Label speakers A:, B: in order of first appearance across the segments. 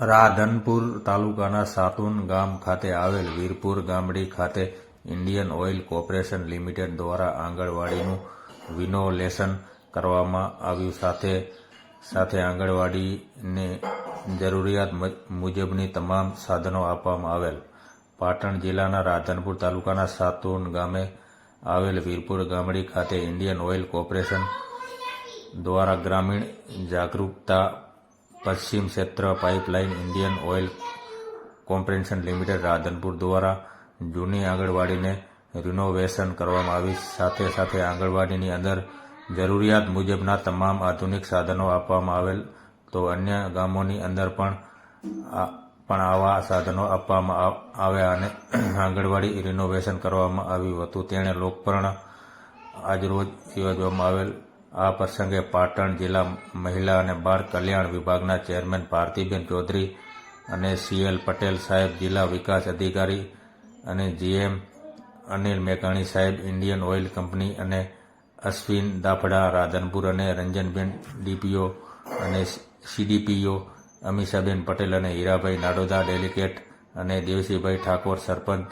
A: રાધનપુર તાલુકાના સાતુન ગામ ખાતે આવેલ વીરપુર ગામડી ખાતે ઇન્ડિયન ઓઇલ કોર્પોરેશન લિમિટેડ દ્વારા આંગણવાડીનું વિનોલેશન કરવામાં આવ્યું. સાથે સાથે આંગણવાડીને જરૂરિયાત મુજબની તમામ સાધનો આપવામાં આવેલ. પાટણ જિલ્લાના રાધનપુર તાલુકાના સાતુન ગામે આવેલ વીરપુર ગામડી ખાતે ઇન્ડિયન ઓઇલ કોર્પોરેશન દ્વારા ગ્રામીણ જાગરૂકતા પશ્ચિમ ક્ષેત્ર pipeline Indian oil corporation limited Radhanpur દ્વારા જૂની આંગણવાડીને રિનોવેશન કરવામાં આવી. સાથે સાથે આંગણવાડીની અંદર જરૂરિયાત મુજબના તમામ આધુનિક સાધનો આપવામાં આવેલ. તો અન્ય ગામોની અંદર પણ પણ આવા સાધનો આપવામાં આવ- આવ્યા અને આંગણવાડી રિનોવેશન કરવામાં આવ્યું હતું. તેણે લોકપર્ણ આજરોજ યોજવામાં આવેલ આ પ્રસંગે પાટણ જિલ્લા મહિલા અને બાળ કલ્યાણ વિભાગના ચેરમેન ભારતીબેન ચૌધરી અને સીએલ પટેલ સાહેબ જિલ્લા વિકાસ અધિકારી અને જીએમ અનિલ મેઘાણી સાહેબ, ઇન્ડિયન ઓઇલ કંપની અને અશ્વિન દાફડા, રાધનપુર અને રંજનબેન ડીપીઓ અને સીડીપીઓ, અમીષાબેન પટેલ અને હીરાભાઈ નાડોદા ડેલિકેટ અને દેવસીભાઈ ઠાકોર સરપંચ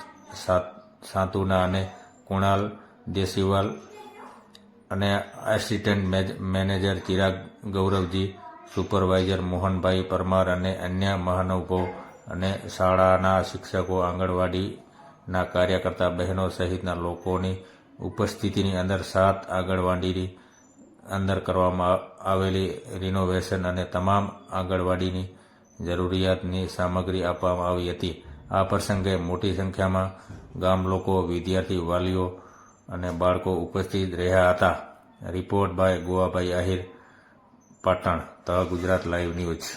A: સાંતુના અને કુણાલ દેસીવાલ અને assistant manager Chirag Gauravji supervisor Mohanbhai Parmar અને અન્ય મહાનુભાવો અને શાળાના શિક્ષકો, આંગણવાડીના કાર્યકર્તા બહેનો સહિતના લોકોની ઉપસ્થિતિની અંદર સાત આંગણવાડીની અંદર કરવામાં આવેલી રિનોવેશન અને તમામ આંગણવાડીની જરૂરિયાતની સામગ્રી આપવામાં આવી હતી. આ પ્રસંગે મોટી સંખ્યામાં ગામ લોકો, વિદ્યાર્થી, વાલીઓ અને બાળકો ઉપસ્થિત રહ્યા હતા. Report by Govabhai Ahir Patan the Gujarat live news.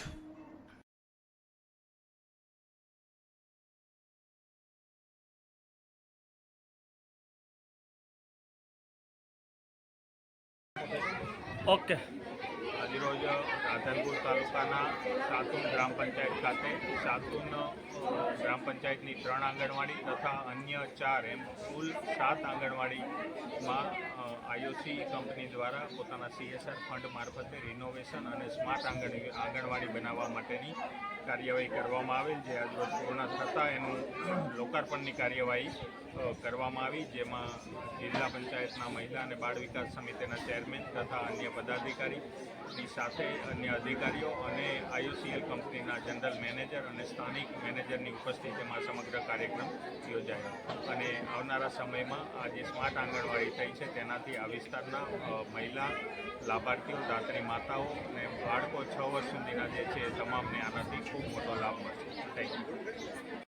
B: Okay.
C: આજરોજ રાધનપુર તાલુકાના સાતુન ગ્રામ પંચાયત ખાતે સાતુન ગ્રામ પંચાયતની ત્રણ આંગણવાડી તથા અન્ય ચાર એમ કુલ સાત આંગણવાડીમાં આઈઓસી કંપની દ્વારા પોતાના સીએસઆર ફંડ મારફતે રિનોવેશન અને સ્માર્ટ આંગણ, આંગણવાડી બનાવવા માટેની કાર્યવાહી કરવામાં આવેલ, જે આજરોજ પૂર્ણ થતાં એનું લોકાર્પણની કાર્યવાહી કરવામાં આવી, જેમાં જિલ્લા પંચાયતના મહિલા અને બાળ વિકાસ સમિતિના ચેરમેન તથા અન્ય પદાધિકારીની સાથે અન્ય અધિકારીઓ અને આઈઓસીએલ કંપનીના જનરલ મેનેજર અને સ્થાનિક મેનેજરની ઉપસ્થિતિમાં સમગ્ર કાર્યક્રમ યોજાયો. અને આવનારા સમયમાં આ જે સ્માર્ટ આંગણવાડી થઈ છે, તેનાથી આ વિસ્તારના મહિલા લાભાર્થીઓ, દાત્રી માતાઓ અને બાળકો છ વર્ષ સુધીના જે છે તમામને આનાથી ખૂબ મોટો લાભ મળશે. Thank you